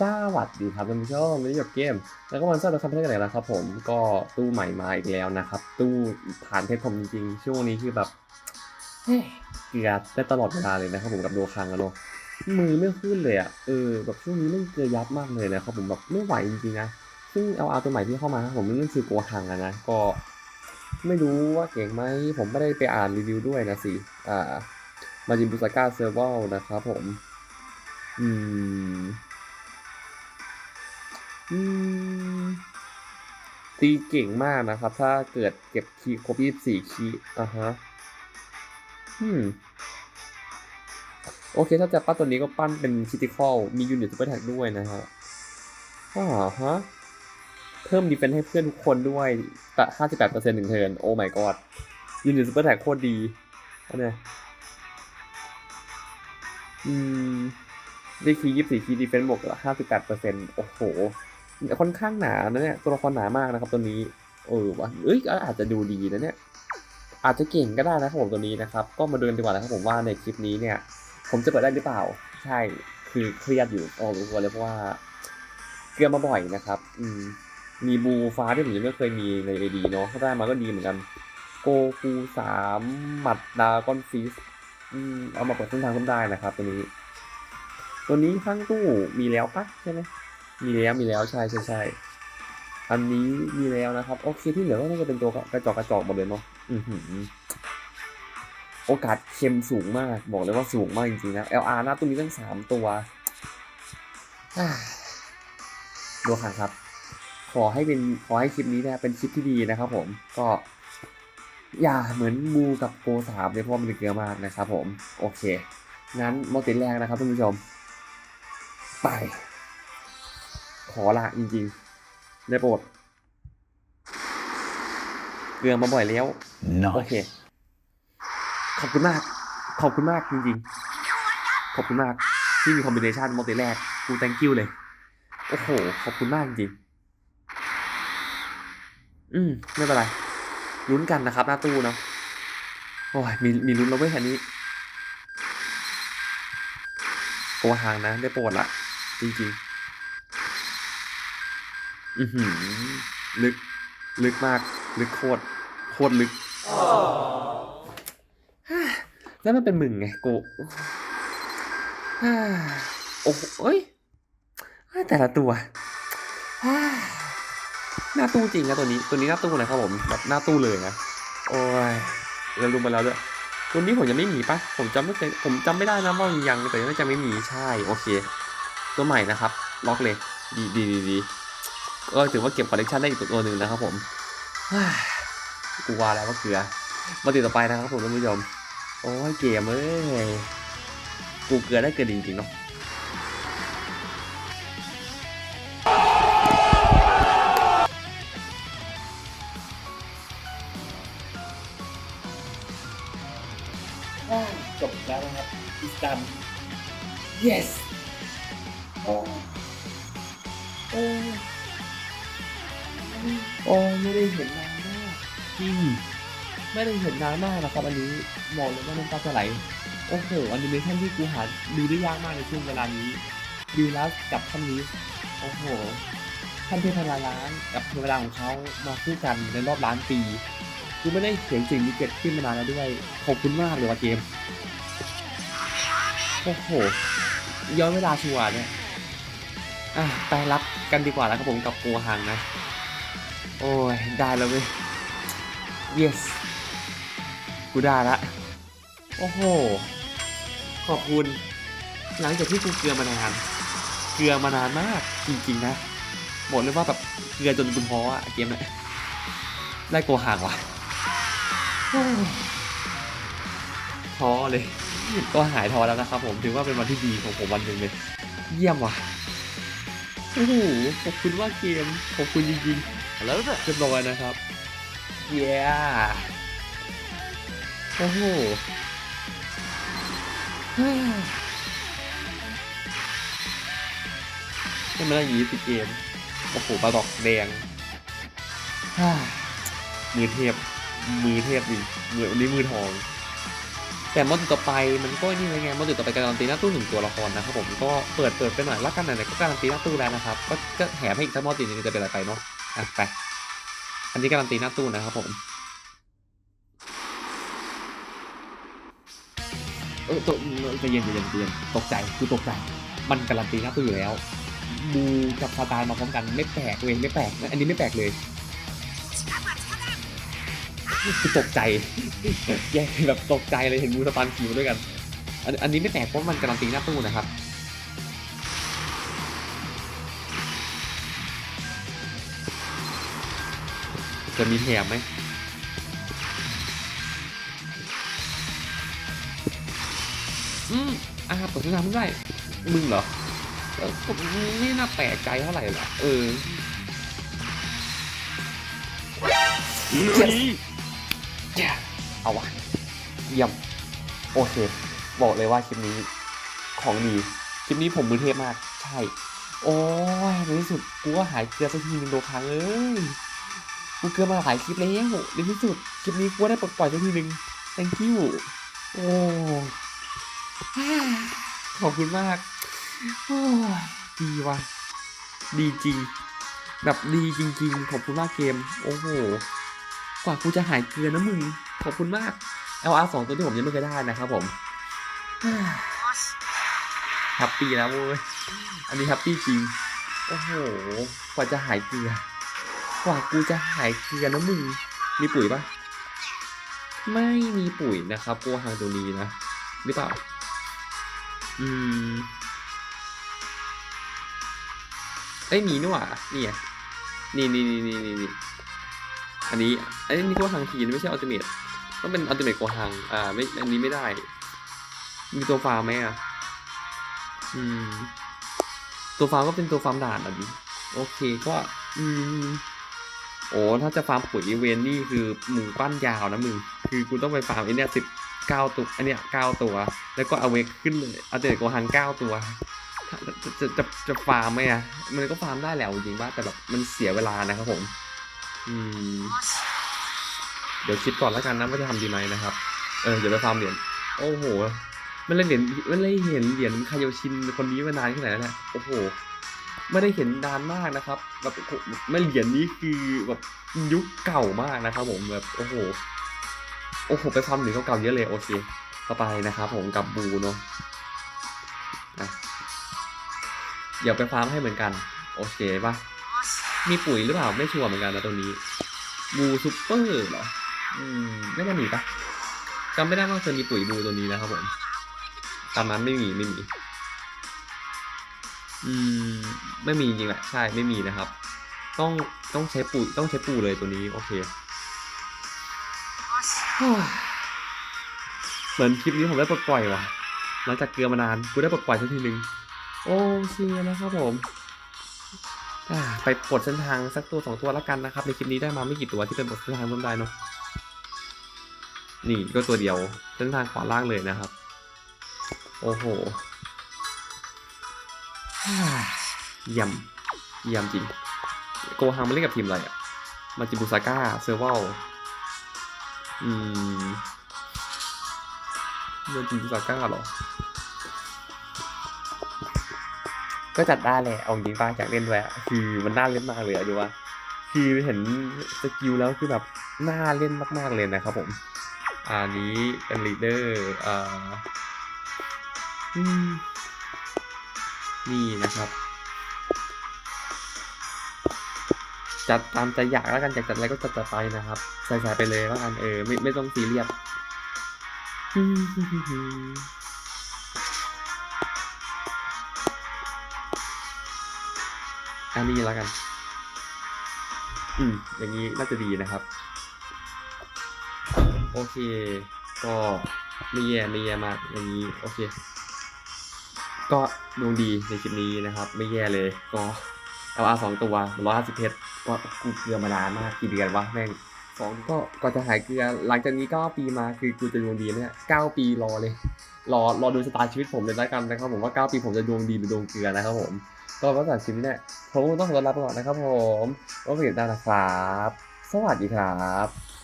สวัสดีครับท่านผู้ชมวันนี้กับเกม แล้วก็วันเสาร์เราทำเพชรกันไหนแล้วครับผมก็ตู้ใหม่มาอีกแล้วนะครับ ตู้ผ่านเพชรผมจริงๆ ช่วงนี้คือแบบเกลือได้ตลอดเวลาเลยนะครับผมกับโดคังอะเนาะมือไม่ขึ้นเลยอะเออแบบช่วงนี้ไม่เกลือยับมากเลยนะครับผมแบบไม่ไหวจริงๆนะซึ่งเอาเอาตัวใหม่ที่เข้ามาครับผมนั่นคือโกฮังอะนะก็ ไม่รู้ว่าเก่งไหมผมไม่ได้ไปอ่านรีวิวด้วยนะสิอ่ามาจินบุสก้าเซอร์เวลนะครับผม อืมอืม ตีเก่งมากนะครับ ถ้าเกิดเก็บคีย์ครบ24คีย์อะฮะอืมโอเค ถ้าจะปั้นตัวนี้ก็ปั้นเป็นคิติคอลมียูนิตซูเปอร์แท็กด้วยนะฮะอ่าฮะ เพิ่มดีเฟนส์ให้เพื่อนทุกคนด้วยแต่58%ถึงเทิร์นโอ้ my god ยูนิตซูเปอร์แท็กโคตรดีอันเนี้ยอืมได้คีย์24คีย์ดีเฟนส์บวกละ58%โอ้โห ค่อนข้างหนานะเนี่ยตัวละครหนามากนะครับตัวนี้เออวะเอ้ยอาจจะดูดีนะเนี่ยอาจจะเก่งก็ได้นะครับผมตัวนี้นะครับ ก็มาดูกันดีกว่านะครับผมว่าในคลิปนี้เนี่ย ผมจะเปิดได้หรือเปล่า ใช่คือเครียดอยู่ออรู้ตัวเลยเพราะว่าเกลือมาบ่อยนะครับ อืมมีบูฟ้าที่ผมยังไม่เคยมีในเอดีเนาะถ้าได้มาก็ดีเหมือนกันโกคูสามหมัดดากอนฟิสอืมเอามาเปิดเส้นทางก็ได้นะครับ ตัวนี้ ตัวนี้ข้างตู้มีแล้วปะใช่ไหม มีแล้วมีแล้วใช่ใช่ใช่อันนี้มีแล้วนะครับ โอเคที่เหลือก็น่าจะเป็นตัวกระจอกกระจอกหมดเลยเนาะอือหือโอกาสเค็มสูงมากบอกเลยว่าสูงมากจริงๆนะ LR หน้าตัวนี้ตั้งสามตัวดูค่ะครับ ขอให้เป็นขอให้คลิปนี้นี่ยเป็นคลิปที่ดีนะครับ ผมก็ อย่าเหมือนบูกับโกสามเลยเพราะมันเกลือมากนะครับ ผม โอเค งั้นโมเดลแรกนะครับท่านผู้ชม ไป ขอละจริงๆได้โปรดเกลือมาบ่อยแล้วโอเค ขอบคุณมาก ขอบคุณมากจริงๆ ขอบคุณมากที่มีคอมบิเนชันโมเดลแรก กู thank you เลย โอ้โห ขอบคุณมากจริงๆอืม ไม่เป็นไร ลุ้นกันนะครับ หน้าตู้เนาะ โอ้ย มี มีลุ้นแล้วเว้ยคันนี้โกหางนะ ได้โปรดละ จริงๆ อือหือลึก ลึกมาก ลึกโคตร โคตรลึก แล้วมันเป็นมึงไงกฮ่าโอ้โหเอ้ย แต่ละตัวฮ่าหน้าตู้จริงนะตัวนี้ ตัวนี้หน้าตู้นะครับผม แบบหน้าตู้เลยนะ โอ้ย เรารู้มาแล้วด้วยตัวนี้ผมยังไม่มีปะผมจำไม่เคยผมจำไม่ได้นะว่ามียังแต่น่าจะไม่มีใช่ โอเค ตัวใหม่นะครับ ล็อกเลย ดีดีดีดี ก็ถือว่าเก็บคอลเลกชันได้อีกตัวหนึ่งนะครับผมฮ่ากูว่าแล้วว่าเกลือ มาติดต่อไปนะครับผมท่านผู้ชม โอ้ยเกมเอ้ย กูเกลือได้เกินจริงๆเนาะจบแล้วนะครับอิสตัน yes โอ้โอ้ โอ้ไม่ได้เห็นนานมากจริงไม่ได้เห็นนานมากนะครับอันนี้มองเลยว่าน้ำตาจะไหลโอ้โหอนิเมชันที่กูหาดูได้ยากมากในช่วงเวลานี้ดูแล้วกับท่านนี้โอ้โหท่านเทพราล้านกับเทวดาของเขามาคู่กันในรอบล้านปีกูไม่ได้เขียนสิ่งนี้เกิดขึ้นมานานแล้วด้วยขอบคุณมากเลยว่ะเกมโอ้โหย้อนเวลาชัวร์เนี่ยอะไปรับกันดีกว่าแล้วครับผมกับโกหังนะ โอ้ย ได้แล้วเว้ย yes กูได้ละ โอ้โห ขอบคุณ หลังจากที่กูเกลือมานาน เกลือมานานมาก จริงๆนะ บอกเลยว่าแบบเกลือจนคุณพออะเกมเนี้ยได้โกห่างว่ะท้อเลย ก็หายท้อแล้วนะครับผม ถือว่าเป็นวันที่ดีของผมวันหนึ่งเลย เยี่ยมว่ะ โอ้โห ขอบคุณว่าเกม ขอบคุณจริงๆ แล้วเรียบร้อยนะครับ เย้โอ้โหไม่มาได้ยีสิเกม โอ้โหปลาดอกแดงฮ่ามือเทพ มือเทพจริงมือวันนี้มือทอง แต่มอดต่อไปมันก็นี่เลยไงมอดต่อไปการันตีหน้าตู้หนึ่งตัวละครนะครับผมก็เปิดเปิดไปหน่อยละกันไหนๆก็การันตีหน้าตู้แล้วนะครับ ก็ก็แถมให้อีกสักมอดตีหนึงจะเป็นอะไรไปเนาะ อะไป อันนี้การันตีหน้าตู้นะครับผมเออตัวใจเย็นใจเย็นใจเย็นตกใจกูตกใจ มันการันตีหน้าตู้อยู่แล้วบูกับซาตานมาพร้อมกันไม่แปลกเลยไม่แปลกอันนี้ไม่แปลกเลยคือตกใจแย่แบบตกใจเลยเห็นมูสปันขี่มาด้วยกันอัน อันนี้ไม่แปลกเพราะมันการันตีหน้าตู้นะครับ จะมีแถมไหมอืมอ่าเปิดสนามไม่ได้มึงเหรอเออก็ไม่น่าแปลกใจเท่าไหร่หรอกเออ Yes เอาวะเยี่ยมโอเค บอกเลยว่าคลิปนี้ของดีคลิปนี้ผมมือเทพมาก ใช่ โอ้ยในที่สุดกูก็หายเกลือสักทีหนึงโดพังเอ้ย กูเกือมาหลายคลิปแล้วในที่สุด คลิปนี้กูได้ปลดปล่อยสักทีหนึ่ง thank you โอ้ขอบคุณมาก โอ้ดีว่ะ ดีจริง แบบดีจริง ๆ ขอบคุณมากเกม โอ้โห กว่ากูจะหายเกลือนะมึง ขอบคุณมาก LR สองตัวที่ผมยังไม่เคยได้นะครับผมแฮปปี้แล้วเว้ย อันนี้แฮปปี้จริง โอ้โห กว่าจะหายเกลือ กว่ากูจะหายเกลือนะมึง มีปุ๋ยปะไม่มีปุ๋ยนะครับกูหางตัวนี้นะหรือเปล่า อืมเอ้ยมีนี่หว่านี่ไงนี่นี่นี่นี่นี่นี่อันนี้ อันนี้นี่โกฮังทีนไม่ใช่อัลติเมทต้องเป็นอัลติเมทโกฮัง อ่า ไม่ อันนี้ไม่ได้ มีตัวฟาร์มไหมอะ อืม ตัวฟาร์มก็เป็นตัวฟาร์มด่านอะดิโอเคก็ อืม โอ้ถ้าจะฟาร์มปุ๋ยเวนนี่คือหมูปั้นยาวนะมึง คือกูต้องไปฟาร์มไอเนี่ยสิบเก้าตัวอันเนี้ยเก้าตัว แล้วก็เอาเวกขึ้นเลยเอาเด็กโกหังเก้าตัวจะจะจะจะฟาร์มไหมอะมันก็ฟาร์มได้แหละจริงป่ะแต่แบบมันเสียเวลานะครับผม อืม เดี๋ยวคิดก่อนแล้วกันนะว่าจะทำดีไหมนะครับ เออเดี๋ยวไปฟาร์มเหรียญ โอ้โห มันเลยเหรียญมันเลยเห็นเหรียญคายโยชินคนนี้มานานแค่ไหนแล้วเนี่ยโอ้โห ไม่ได้เห็นนานมากนะครับแบบโอ้โหไม่เหรียญนี้คือแบบยุคเก่ามากนะครับ ผมแบบโอ้โหโอ้โหไปฟาร์มเหรียญเก่าๆเยอะเลยโอเคต่อไปนะครับ ผมกับบูเนาะเดี๋ยวไปฟาร์มให้เหมือนกัน โอเคปะมีปุ๋ยหรือเปล่าไม่ชัวร์เหมือนกันนะตรงนี้บูซูเปอร์เหรออืมไม่น่ามีปะจำไม่ได้ว่าเคยมีปุ๋ยบูตัวนี้นะครับผมตามนั้นไม่มีไม่มี อืม ไม่มีจริงแหละ ใช่ไม่มีนะครับ ต้องต้องใช้ปุ๋ยต้องใช้ปูเลยตัวนี้ โอเคเหมือนคลิปนี้ผมได้ปลดปล่อยว่ะ หลังจากเกลือมานานกูได้ปลดปล่อยสักทีหนึ่งโอเคนะครับผมไปปลดเส้นทางสักตัวสองตัวแล้วกันนะครับ ในคลิปนี้ได้มาไม่กี่ตัวที่เป็นปลดเส้นทางเพิ่มได้เนาะนี่ก็ตัวเดียวเส้นทางขวาล่างเลยนะครับ โอ้โห ยี่ยมเยี่ยมจริง โกฮังมาเล่นกับทีมอะไรอะ มาจิบุซาก้า เซอร์วลอืมเล่นจิบุซาก้าเหรอ ก็จัดได้แหละเอาจริงป้าอยากเล่นด้วยอะคือมันน่าเล่นมากเลยอะดูว่า คือเห็นสกิลแล้วคือแบบน่าเล่นมาก ๆ เลยนะครับผม อันนี้เป็นลีดเดอร์ อ่า อืม นี่นะครับ จัดตามใจอยากแล้วกันอยากจัดอะไรก็จัดจัดไปนะครับ ใส่ๆไปเลยแล้วกันเออไม่ไม่ต้องซีเรียสอันนี้แล้วกัน อืม อย่างนี้น่าจะดีนะครับ โอเค ก็ไม่แย่ไม่แย่มากอย่างนี้ โอเค ก็ดวงดีในคลิปนี้นะครับ ไม่แย่เลยก็ LR สองตัวร้อยห้าสิบเพชรก็กูเกลือมานานมากกี่เดือนวะแม่งสองก็ก็จะหายเกลือหลังจากนี้เก้าปีมาคือกูจะดวงดีเนี่ยเก้าปีรอเลย รอรอดูสตาร์ชีวิตผมเลยแล้วกันนะครับผมว่าเก้าปีผมจะดวงดีหรือดวงเกลือนะครับผมก็ภาษาชีวิตเนี่ยผมต้องขอลาไปก่อนนะครับผมไว้พบกันได้นะครับ สวัสดีครับ